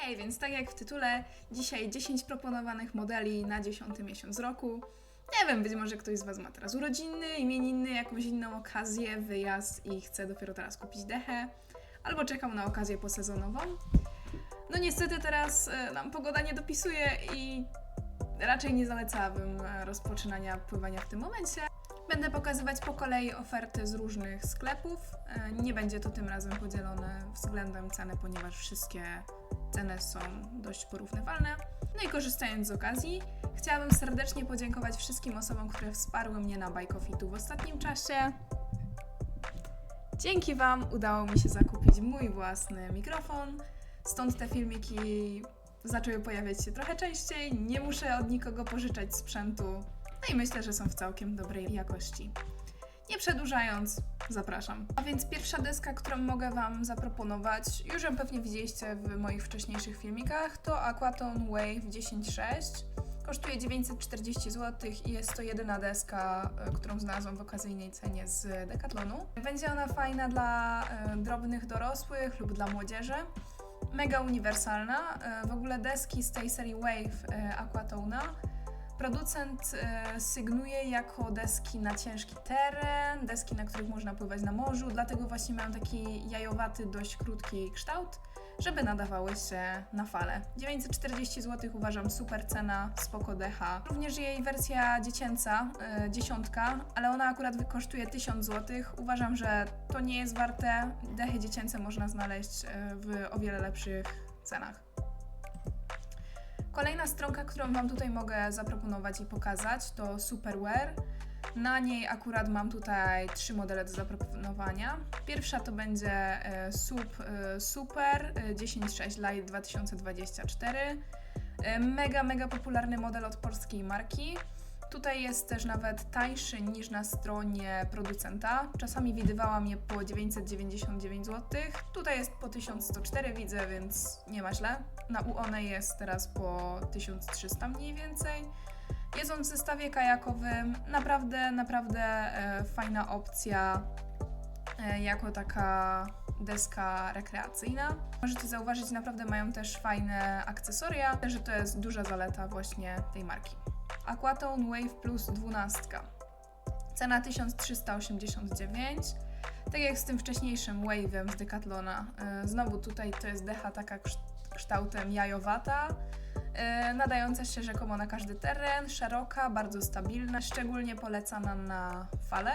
Hej, więc tak jak w tytule, dzisiaj 10 proponowanych modeli na 10 miesiąc roku. Nie wiem, być może ktoś z Was ma teraz urodziny, imieniny, jakąś inną okazję, wyjazd i chce dopiero teraz kupić dechę, albo czekał na okazję posezonową. No niestety teraz e, nam pogoda nie dopisuje i raczej nie zalecałabym e, rozpoczynania pływania w tym momencie. Będę pokazywać po kolei oferty z różnych sklepów. E, Nie będzie to tym razem podzielone względem ceny, ponieważ wszystkie ceny są dość porównywalne. No i korzystając z okazji, chciałabym serdecznie podziękować wszystkim osobom, które wsparły mnie na Bike of Itu w ostatnim czasie. Dzięki Wam udało mi się zakupić mój własny mikrofon, stąd te filmiki zaczęły pojawiać się trochę częściej, nie muszę od nikogo pożyczać sprzętu, no i myślę, że są w całkiem dobrej jakości. Nie przedłużając, zapraszam. A więc pierwsza deska, którą mogę Wam zaproponować, już ją pewnie widzieliście w moich wcześniejszych filmikach, to Aquaton Wave 10.6. Kosztuje 940 zł i jest to jedyna deska, e, którą znalazłam w okazyjnej cenie z Decathlonu. Będzie ona fajna dla e, drobnych dorosłych lub dla młodzieży. Mega uniwersalna. E, w ogóle deski z tej serii Wave Aquatona Producent e, sygnuje jako deski na ciężki teren, deski, na których można pływać na morzu, dlatego właśnie mają taki jajowaty, dość krótki kształt, żeby nadawały się na fale. 940 zł uważam super cena, spoko decha. Również jej wersja dziecięca, e, dziesiątka, ale ona akurat kosztuje 1000 zł. Uważam, że to nie jest warte. Dechy dziecięce można znaleźć e, w o wiele lepszych cenach. Kolejna stronka, którą Wam tutaj mogę zaproponować i pokazać, to Superwear. Na niej akurat mam tutaj trzy modele do zaproponowania. Pierwsza to będzie e, Sup e, Super e, 10.6 Lite 2024. E, Mega, mega popularny model od polskiej marki. Tutaj jest też nawet tańszy niż na stronie producenta. Czasami widywałam je po 999 zł. Tutaj jest po 1104 widzę, więc nie ma źle. Na UONE jest teraz po 1300 mniej więcej. Jest on w zestawie kajakowym. Naprawdę, naprawdę e, fajna opcja e, jako taka deska rekreacyjna. Możecie zauważyć, naprawdę mają też fajne akcesoria, że to jest duża zaleta właśnie tej marki. Aquaton Wave Plus 12. Cena 1389. Tak jak z tym wcześniejszym Wave'em z Decathlona. E, Znowu tutaj to jest decha taka kszt- kształtem jajowata, e, nadająca się rzekomo na każdy teren, szeroka, bardzo stabilna, szczególnie polecana na fale.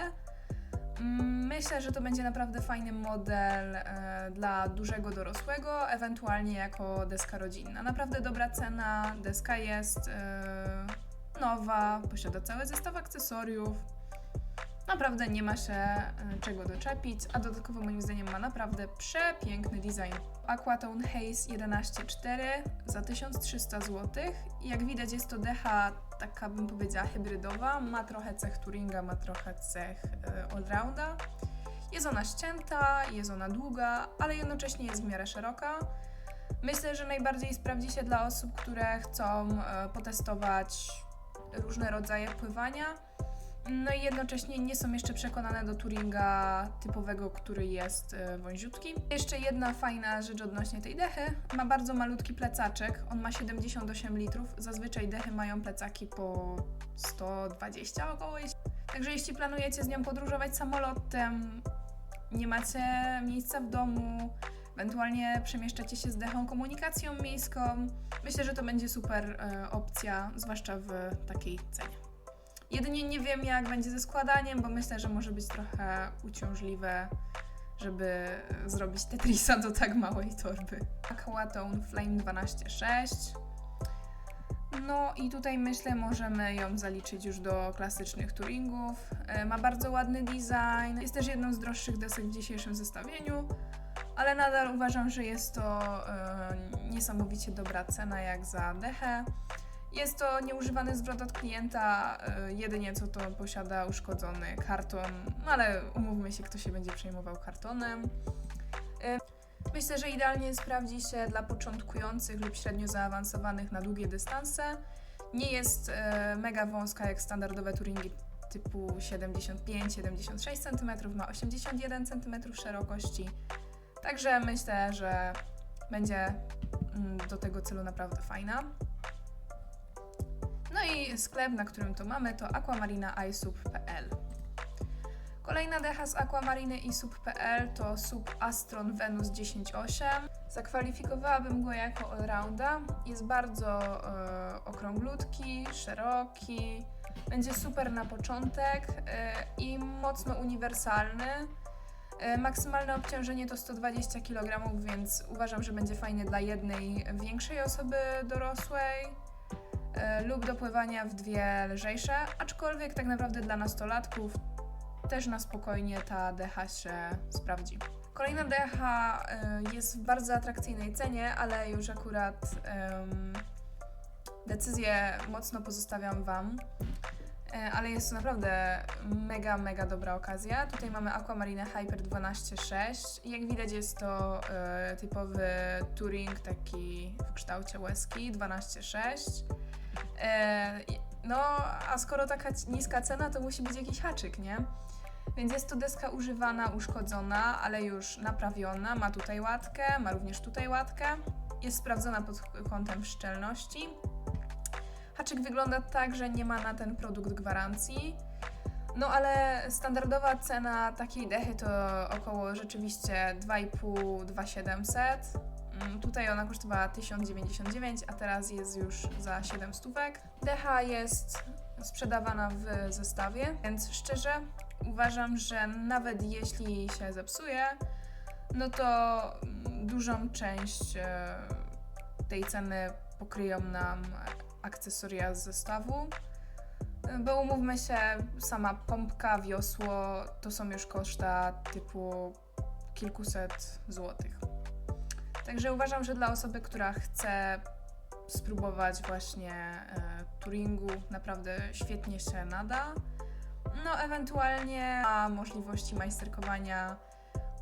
Mm, Myślę, że to będzie naprawdę fajny model e, dla dużego dorosłego, ewentualnie jako deska rodzinna. Naprawdę dobra cena, deska jest nowa, posiada cały zestaw akcesoriów. Naprawdę nie ma się e, czego doczepić, a dodatkowo moim zdaniem ma naprawdę przepiękny design. Aquatone Haze 11.4 za 1300 zł. Jak widać jest to decha taka bym powiedziała hybrydowa, ma trochę cech touringa, ma trochę cech e, allrounda. Jest ona ścięta, jest ona długa, ale jednocześnie jest w miarę szeroka. Myślę, że najbardziej sprawdzi się dla osób, które chcą e, potestować różne rodzaje pływania. No i jednocześnie nie są jeszcze przekonane do touringa typowego, który jest e, wąziutki. Jeszcze jedna fajna rzecz odnośnie tej dechy. Ma bardzo malutki plecaczek. On ma 78 litrów. Zazwyczaj dechy mają plecaki po 120 około. Także jeśli planujecie z nią podróżować samolotem, nie macie miejsca w domu, ewentualnie przemieszczacie się z dechą komunikacją miejską, myślę, że to będzie super e, opcja, zwłaszcza w takiej cenie. Jedynie nie wiem, jak będzie ze składaniem, bo myślę, że może być trochę uciążliwe, żeby zrobić Tetrisa do tak małej torby. Aquatone Flame 12.6. No i tutaj myślę, możemy ją zaliczyć już do klasycznych touringów. E, Ma bardzo ładny design. Jest też jedną z droższych desek w dzisiejszym zestawieniu, ale nadal uważam, że jest to e, niesamowicie dobra cena jak za dechę. Jest to nieużywany zwrot od klienta, e, jedynie co to posiada uszkodzony karton, no ale umówmy się, kto się będzie przejmował kartonem. E, Myślę, że idealnie sprawdzi się dla początkujących lub średnio zaawansowanych na długie dystanse. Nie jest mega wąska jak standardowe touringi typu 75-76 cm, ma 81 cm szerokości. Także myślę, że będzie mm, do tego celu naprawdę fajna. No i sklep, na którym to mamy, to aquamarina.isub.pl. Kolejna decha z Aquamariny i sub.pl to sub Astron Venus 10.8. Zakwalifikowałabym go jako allrounda. Jest bardzo e, okrąglutki, szeroki, będzie super na początek e, i mocno uniwersalny. E, Maksymalne obciążenie to 120 kg, więc uważam, że będzie fajny dla jednej większej osoby dorosłej e, lub do pływania w dwie lżejsze, aczkolwiek tak naprawdę dla nastolatków też na spokojnie ta decha się sprawdzi. Kolejna decha y, jest w bardzo atrakcyjnej cenie, ale już akurat ym, decyzję mocno pozostawiam Wam. E, Ale jest to naprawdę mega, mega dobra okazja. Tutaj mamy Aquamarine Hyper 12.6. Jak widać jest to e, typowy touring taki w kształcie łezki 12.6. E, i- no, a skoro taka niska cena, to musi być jakiś haczyk, nie? Więc jest to deska używana, uszkodzona, ale już naprawiona. Ma tutaj łatkę, ma również tutaj łatkę. Jest sprawdzona pod kątem szczelności. Haczyk wygląda tak, że nie ma na ten produkt gwarancji. No ale standardowa cena takiej dechy to około rzeczywiście 2,5-2,700. Mm, Tutaj ona kosztowała 1099, a teraz jest już za 7 stówek. Decha jest sprzedawana w zestawie, więc szczerze uważam, że nawet jeśli się zepsuje, no to mm, dużą część e, tej ceny pokryją nam akcesoria z zestawu. Bo umówmy się, sama pompka, wiosło to są już koszta typu kilkuset złotych. Także uważam, że dla osoby, która chce spróbować właśnie e, touringu, naprawdę świetnie się nada. No, ewentualnie ma możliwości majsterkowania,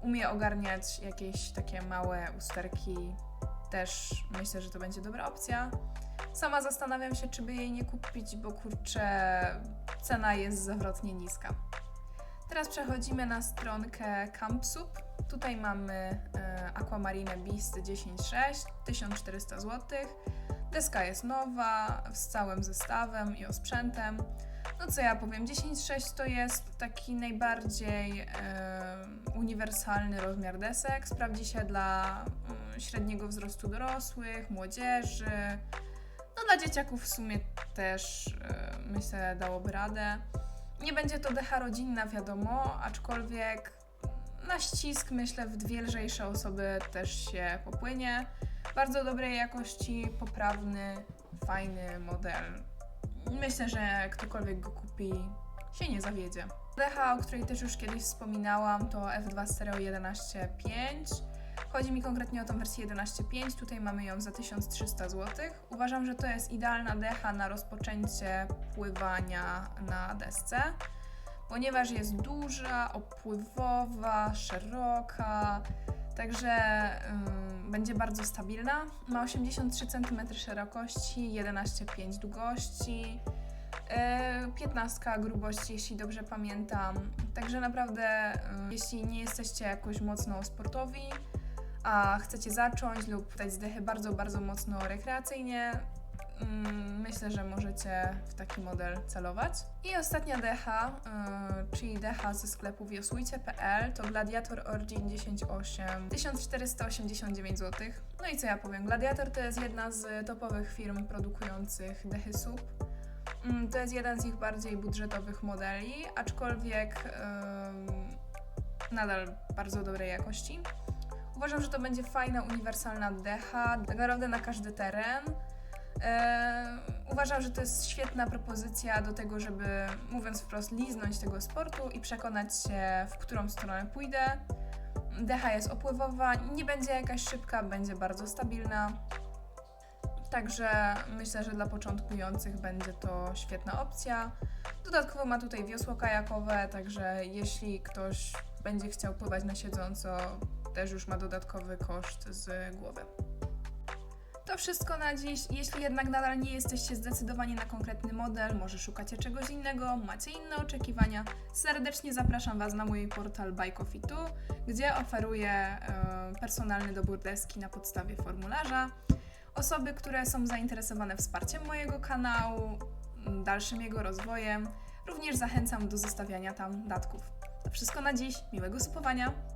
umie ogarniać jakieś takie małe usterki. Też myślę, że to będzie dobra opcja. Sama zastanawiam się, czy by jej nie kupić, bo kurczę, cena jest zawrotnie niska. Teraz przechodzimy na stronkę Campsup. Tutaj mamy e, Aquamarine Beast 10.6, 1400 zł. Deska jest nowa, z całym zestawem i osprzętem. No co ja powiem, 10.6 to jest taki najbardziej e, uniwersalny rozmiar desek. Sprawdzi się dla mm, średniego wzrostu dorosłych, młodzieży. No dla dzieciaków w sumie też e, myślę dałoby radę. Nie będzie to decha rodzinna, wiadomo, aczkolwiek na ścisk myślę w dwie lżejsze osoby też się popłynie. Bardzo dobrej jakości, poprawny, fajny model. Myślę, że ktokolwiek go kupi się nie zawiedzie. Decha, o której też już kiedyś wspominałam, to F2 Stereo 11.5. Chodzi mi konkretnie o tą wersję 11.5. Tutaj mamy ją za 1300 zł. Uważam, że to jest idealna decha na rozpoczęcie pływania na desce, ponieważ jest duża, opływowa, szeroka. Także będzie bardzo stabilna. Ma 83 cm szerokości, 11,5 długości, yy, 15 grubości, jeśli dobrze pamiętam. Także naprawdę, yy, jeśli nie jesteście jakoś mocno sportowi, a chcecie zacząć lub dać zdechy bardzo, bardzo mocno rekreacyjnie, mm, myślę, że możecie w taki model celować. I ostatnia decha, yy, czyli decha ze sklepu wiosłujcie.pl to Gladiator Origin 10.8 1489 zł. No i co ja powiem, Gladiator to jest jedna z topowych firm produkujących dechy SUP. Mm, To jest jeden z ich bardziej budżetowych modeli, aczkolwiek ym, nadal bardzo dobrej jakości. Uważam, że to będzie fajna, uniwersalna decha, naprawdę na każdy teren. Uważam, że to jest świetna propozycja do tego, żeby, mówiąc wprost, liznąć tego sportu i przekonać się, w którą stronę pójdę. Decha jest opływowa, nie będzie jakaś szybka, będzie bardzo stabilna. Także myślę, że dla początkujących będzie to świetna opcja. Dodatkowo ma tutaj wiosło kajakowe, także jeśli ktoś będzie chciał pływać na siedząco, też już ma dodatkowy koszt z głowy. To wszystko na dziś. Jeśli jednak nadal nie jesteście zdecydowani na konkretny model, może szukacie czegoś innego, macie inne oczekiwania, serdecznie zapraszam Was na mój portal 2, gdzie oferuję e, personalny dobór deski na podstawie formularza. Osoby, które są zainteresowane wsparciem mojego kanału, dalszym jego rozwojem, również zachęcam do zostawiania tam datków. To wszystko na dziś. Miłego supowania.